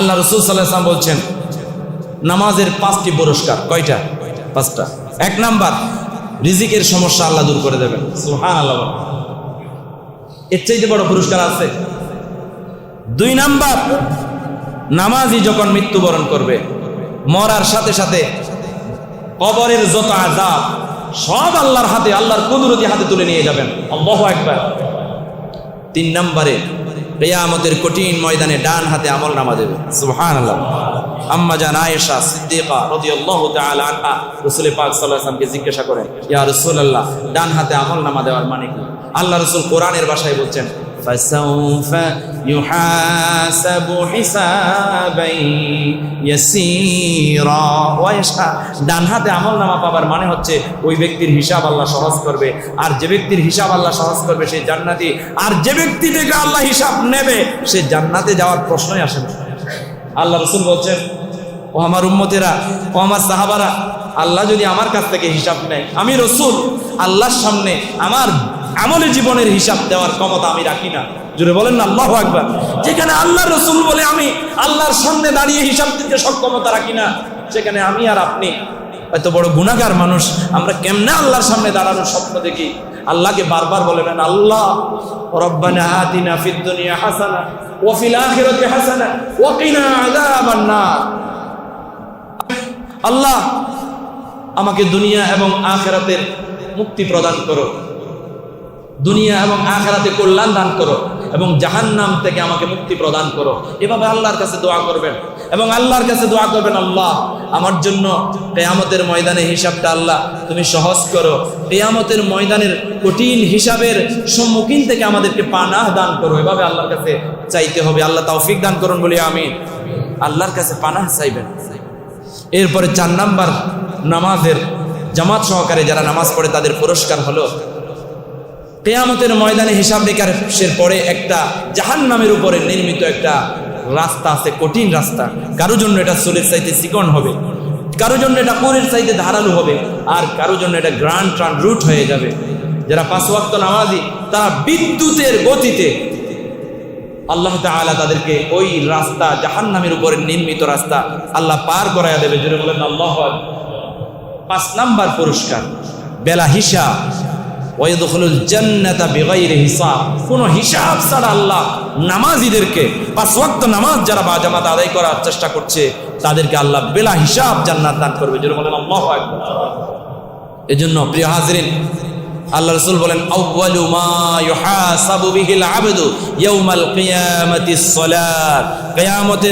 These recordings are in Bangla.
আল্লাহ রসুল সাল্লাহাম বলছেন, নামাজের পাঁচটি পুরস্কার, কয়টা? পাঁচটা। এক নাম্বার, রিজিকের সমস্যা আল্লাহ দূর করে দেবেন। সুহান আল্লাহ এর চাইতে বড় পুরস্কার আছে। দুই নাম্বার নামাজি যখন মৃত্যুবরণ করবে, মরার সাথে সাথে কবরের যত আজাব সব আল্লাহর হাতে, আল্লাহর কুদরতি হাতে তুলে নিয়ে যাবেন। আল্লাহু একবার তিন নম্বরে কেয়ামতের কঠিন ময়দানে ডান হাতে আমল নামা দেবে। সুহান আল্লাহ আম্মা জান আয়েশা সিদ্দিকা রাদিয়াল্লাহু তাআলা আনহা রাসূল পাক সাল্লাল্লাহু আলাইহি ওয়াসাল্লামকে জিজ্ঞাসা করেন ইয়া রাসূলুল্লাহ ডান হাতে আমল নামা দেওয়ার মানে কি? আল্লাহ রাসূল কোরআনের বাসায় বলছেন فسوف يحاسب حسابا يسيرا ওয়াইশা ডান হাতে আমল নামা পাবার মানে হচ্ছে ওই ব্যক্তির হিসাব আল্লাহ সহজ করবে আর যে ব্যক্তির হিসাব আল্লাহ সহজ করবে সে জান্নাতি আর যে ব্যক্তি থেকে আল্লাহ হিসাব নেবে সে জান্নাতে যাওয়ার প্রশ্নই আসে না আল্লাহ রসুল বলছেন ও আমার উম্মতেরা ও আমার সাহাবারা আল্লাহ যদি আমার কাছ থেকে হিসাব নেয় আমি রসুল আল্লাহর সামনে আমার আমলে জীবনের হিসাব দেওয়ার ক্ষমতা আমি রাখি না। জুড়ে বলেন না, আল্লাহ একবার যেখানে আল্লাহ রসুল বলে আমি, আল্লাহর সামনে দাঁড়িয়ে হিসাব দিতে সক্ষমতা রাখি না, সেখানে আমি আর আপনি। এত বড় গুণাগার মানুষ, আমরা কেমনে আল্লাহর সামনে দাঁড়ানোর স্বপ্ন দেখি? আল্লাহকে বারবার বলে নেন আল্লাহ আল্লাহ, আমাকে দুনিয়া এবং আখেরাতের মুক্তি প্রদান করো দুনিয়া এবং আখেরাতে কল্যাণ দান করো এবং জাহান্নাম থেকে আমাকে মুক্তি প্রদান করো। এভাবে আল্লাহর কাছে দোয়া করবেন। এবং আল্লাহর কাছে দোয়া করবেন, আল্লাহ, আমার জন্য কেয়ামতের ময়দানে হিসাবটা আল্লাহ, তুমি সহজ করো। কেয়ামতের ময়দানের কঠিন হিসাবের সম্মুখীন থেকে আমাদেরকে পানাহ দান করো। এভাবে আল্লাহর কাছে চাইতে হবে। আল্লাহ তৌফিক দান করুন বলি আমি আল্লাহর কাছে পানাহ চাইবেন। এরপরে চার নাম্বার নামাজের জামাত সহকারে যারা নামাজ পড়ে তাদের পুরস্কার হলো কেয়ামতের ময়দানে হিসাব নিকাশের পরে একটা জাহান নামের উপরে নির্মিত একটা রাস্তা আছে, কঠিন রাস্তা। কারও জন্য এটা চুলের চাইতে চিকন হবে কারও জন্য এটা কোরের চাইতে ধারালো হবে, আর কারও জন্য এটা গ্রান্ড ট্রান রুট হয়ে যাবে। যারা পাঁচ ওয়াক্ত নামাজি, তারা বিদ্যুতের গতিতে আল্লাহ তাআলা তাদেরকে ওই রাস্তা, জাহান্নামের উপরে নির্মিত রাস্তা আল্লাহ পার করাইয়া দেবে। জুড়ে বলেন, আল্লাহ পাঁচ নাম্বার পুরস্কার, বেলা হিসাব। বিগাইরি হিসাব। কোনো হিসাব ছাড়া আল্লাহ নামাজীদেরকে পাঁচ নামাজ যারা বা জামাত আদায় করার চেষ্টা করছে, তাদেরকে আল্লাহ বেলা হিসাব জান্নাত দান করবে। প্রিয় হাজরিন, আল্লাহ রসুল বলেন, আউয়ালু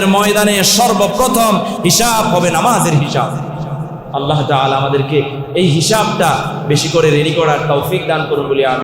ময়দানে সর্বপ্রথম হিসাব হবে নামাজের হিসাব। আল্লাহ তালা আমাদেরকে এই হিসাবটা বেশি করে রেডি করার তৌফিক দান করুন বলে